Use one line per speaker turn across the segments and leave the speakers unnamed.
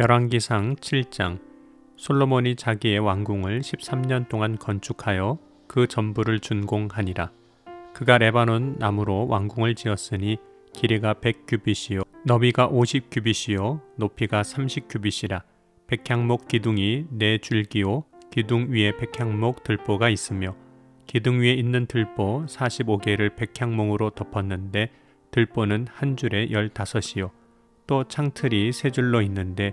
열왕기상 7장 솔로몬이 자기의 왕궁을 13년 동안 건축하여 그 전부를 준공하니라. 그가 레바논 나무로 왕궁을 지었으니 길이가 100규빗이요 너비가 50규빗이요 높이가 30규빗이라. 백향목 기둥이 네 줄기요 기둥 위에 백향목 들보가 있으며 기둥 위에 있는 들보 45개를 백향목으로 덮었는데 들보는 한 줄에 15이요 또 창틀이 세 줄로 있는데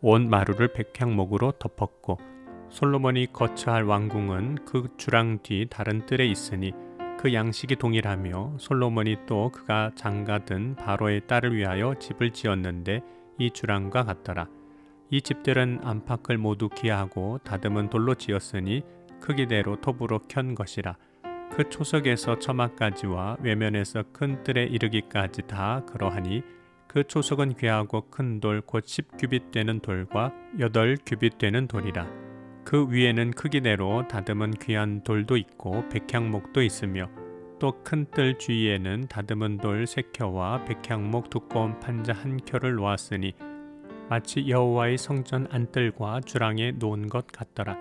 온 마루를 백향목으로 덮었고 솔로몬이 거처할 왕궁은 그 주랑 뒤 다른 뜰에 있으니 그 양식이 동일하며 솔로몬이 또 그가 장가든 바로의 딸을 위하여 집을 지었는데 이 주랑과 같더라. 이 집들은 안팎을 모두 기하고 다듬은 돌로 지었으니 크기대로 톱으로 켠 것이라. 그 초석에서 처마까지와 외면에서 큰 뜰에 이르기까지 다 그러하니 그 초석은 귀하고 큰 돌 곧 10규빗 되는 돌과 8규빗 되는 돌이라. 그 위에는 크기대로 다듬은 귀한 돌도 있고 백향목도 있으며 또 큰 뜰 주위에는 다듬은 돌 세 켜와 백향목 두꺼운 판자 한 켜를 놓았으니 마치 여호와의 성전 안뜰과 주랑에 놓은 것 같더라.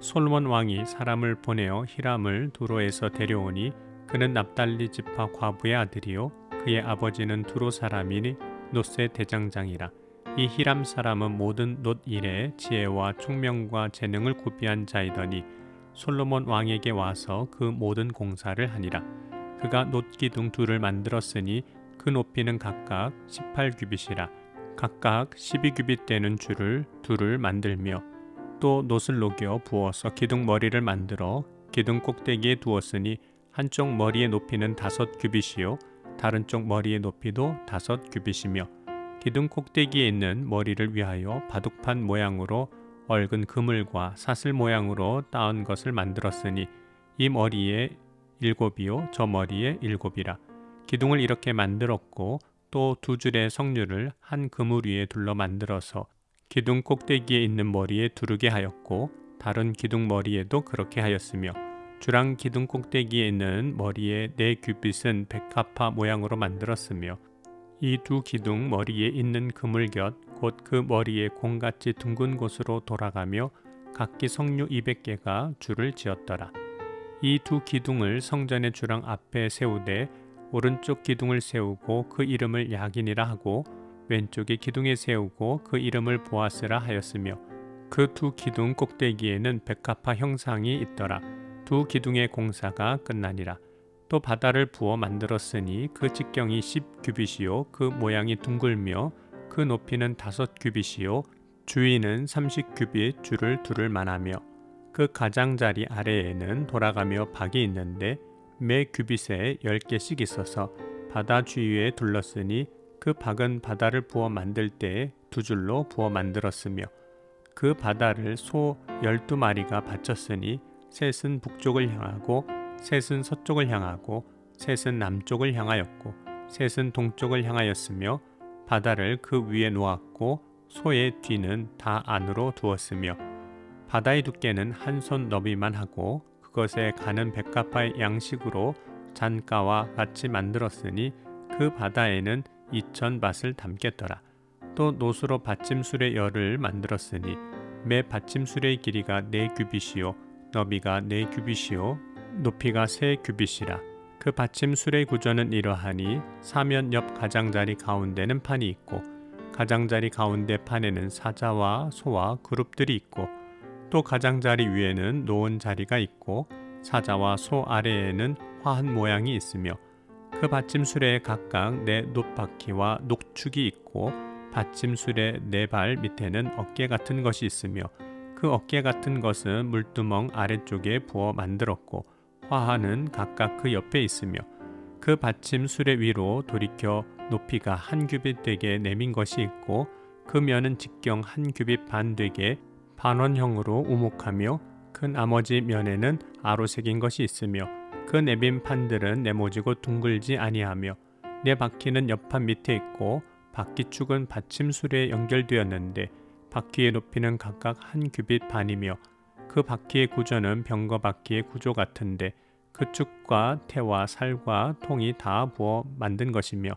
솔몬 왕이 사람을 보내어 히람을 두로에서 데려오니 그는 납달리 지파 과부의 아들이요 그의 아버지는 두로 사람이니 노세 대장장이라. 이 히람 사람은 모든 놋 일에 지혜와 총명과 재능을 구비한 자이더니 솔로몬 왕에게 와서 그 모든 공사를 하니라. 그가 놋 기둥 둘을 만들었으니 그 높이는 각각 18규빗이라. 각각 12규빗 되는 줄을 둘을 만들며 또 놋을 녹여 부어서 기둥 머리를 만들어 기둥 꼭대기에 두었으니 한쪽 머리의 높이는 다섯 규빗이요 다른 쪽 머리의 높이도 다섯 규빗이며 기둥 꼭대기에 있는 머리를 위하여 바둑판 모양으로 얽은 그물과 사슬 모양으로 따은 것을 만들었으니 이 머리에 일곱이요 저 머리에 일곱이라. 기둥을 이렇게 만들었고 또 두 줄의 성류를 한 그물 위에 둘러 만들어서 기둥 꼭대기에 있는 머리에 두르게 하였고 다른 기둥 머리에도 그렇게 하였으며 주랑 기둥 꼭대기에 있는 머리에 네 규빗은 백합화 모양으로 만들었으며 이 두 기둥 머리에 있는 그물 곁 곧 그 머리에 공같이 둥근 곳으로 돌아가며 각기 성류 200개가 줄을 지었더라. 이 두 기둥을 성전의 주랑 앞에 세우되 오른쪽 기둥을 세우고 그 이름을 야긴이라 하고 왼쪽에 기둥에 세우고 그 이름을 보아스라 하였으며 그 두 기둥 꼭대기에는 백합화 형상이 있더라. 두 기둥의 공사가 끝나니라. 또 바다를 부어 만들었으니 그 직경이 10 규빗이요 그 모양이 둥글며 그 높이는 다섯 규빗이요 주위는 30 규빗 줄을 두를 만하며 그 가장자리 아래에는 돌아가며 박이 있는데 매 규빗에 10개씩 있어서 바다 주위에 둘렀으니 그 박은 바다를 부어 만들 때에 두 줄로 부어 만들었으며 그 바다를 소 열두 마리가 바쳤으니 셋은 북쪽을 향하고 셋은 서쪽을 향하고 셋은 남쪽을 향하였고 셋은 동쪽을 향하였으며 바다를 그 위에 놓았고 소의 뒤는 다 안으로 두었으며 바다의 두께는 한 손 너비만 하고 그것에 가는 백합화의 양식으로 잔가와 같이 만들었으니 그 바다에는 이천 밭을 담겠더라. 또 노수로 받침술의 열을 만들었으니 매 받침술의 길이가 네 규빗이요 너비가 네 규빗이요 높이가 세 규빗이라. 그 받침술의 구조는 이러하니 사면 옆 가장자리 가운데는 판이 있고 가장자리 가운데 판에는 사자와 소와 그룹들이 있고 또 가장자리 위에는 놓은 자리가 있고 사자와 소 아래에는 화한 모양이 있으며 그 받침술에 각각 네 놋바퀴와 녹축이 있고 받침술의 네 발 밑에는 어깨 같은 것이 있으며 그 어깨 같은 것은 물두멍 아래쪽에 부어 만들었고 화하는 각각 그 옆에 있으며 그 받침 수레 위로 돌이켜 높이가 한 규빗 되게 내민 것이 있고 그 면은 직경 한 규빗 반 되게 반원형으로 우목하며 그 나머지 면에는 아로 새긴 것이 있으며 그 내빈 판들은 네모지고 둥글지 아니하며 네 바퀴는 옆판 밑에 있고 바퀴축은 받침술에 연결되었는데 바퀴의 높이는 각각 한 규빗 반이며 그 바퀴의 구조는 병거 바퀴의 구조 같은데 그 축과 태와 살과 통이 다 부어 만든 것이며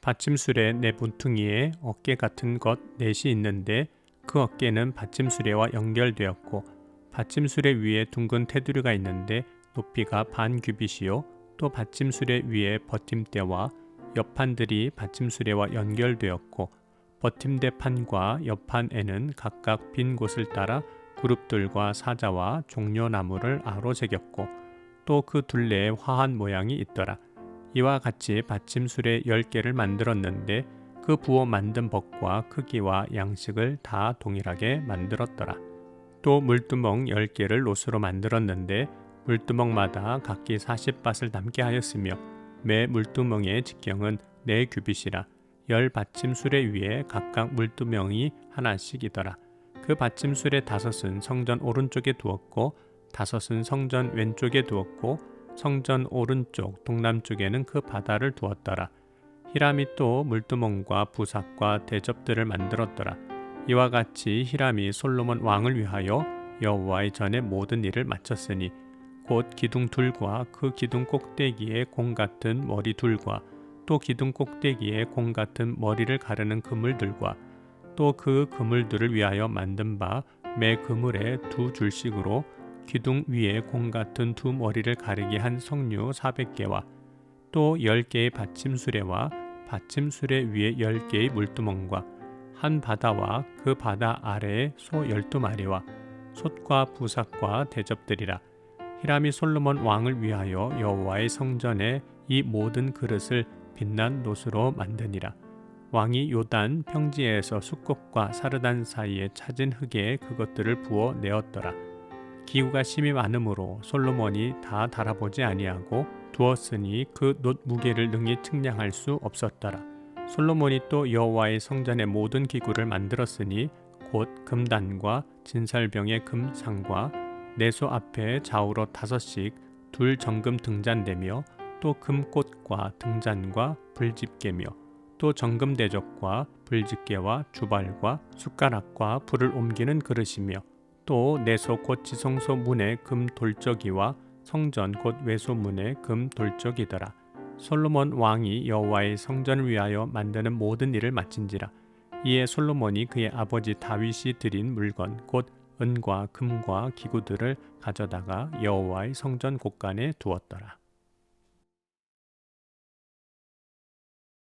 받침술의 네 분퉁이에 어깨 같은 것 넷이 있는데 그 어깨는 받침수레와 연결되었고 받침수레 위에 둥근 테두리가 있는데 높이가 반 규빗이요. 또 받침수레 위에 버팀대와 옆판들이 받침수레와 연결되었고 버팀대 판과 옆판에는 각각 빈 곳을 따라 그룹들과 사자와 종려나무를 아로 새겼고 또 그 둘레에 화한 모양이 있더라. 이와 같이 받침술에 열 개를 만들었는데 그 부어 만든 법과 크기와 양식을 다 동일하게 만들었더라. 또 물두멍 열 개를 노수로 만들었는데 물두멍마다 각기 40밭을 담게 하였으며 매 물두멍의 직경은 네 규빗이라 열 받침술에 위에 각각 물두멍이 하나씩이더라. 그 받침술의 다섯은 성전 오른쪽에 두었고 다섯은 성전 왼쪽에 두었고 성전 오른쪽 동남쪽에는 그 바다를 두었더라. 히람이 또 물두멍과 부삭과 대접들을 만들었더라. 이와 같이 히람이 솔로몬 왕을 위하여 여호와의 전에 모든 일을 마쳤으니 곧 기둥 둘과 그 기둥 꼭대기에 공 같은 머리 둘과 또 기둥 꼭대기에 공 같은 머리를 가르는 그물들과 또 그 그물들을 위하여 만든 바 매 그물에 두 줄씩으로 기둥 위에 공 같은 두 머리를 가리게 한 석류 400개와 또 10개의 받침수레와 받침수레 위에 10개의 물두멍과 한 바다와 그 바다 아래에 소 12마리와 솥과 부삭과 대접들이라. 히람이 솔로몬 왕을 위하여 여호와의 성전에 이 모든 그릇을 빛난 노수로 만드니라 왕이 요단 평지에서 숫꽃과 사르단 사이에 찾은 흙에 그것들을 부어 내었더라 기후가 심히 많으므로 솔로몬이 다 달아보지 아니하고 두었으니 그 놋 무게를 능히 측량할 수 없었더라. 솔로몬이 또 여호와의 성전의 모든 기구를 만들었으니 곧 금단과 진설병의 금상과 내소 앞에 좌우로 다섯씩 둘 정금 등잔대며 또 금꽃과 등잔과 불집게며 또 정금 대접과 불집게와 주발과 숟가락과 불을 옮기는 그릇이며 또 내소 곧 지성소 문의 금 돌적이와 성전 곧 외소 문의 금 돌적이더라. 솔로몬 왕이 여호와의 성전을 위하여 만드는 모든 일을 마친지라. 이에 솔로몬이 그의 아버지 다윗이 드린 물건 곧 은과 금과 기구들을 가져다가 여호와의 성전 곳간에 두었더라.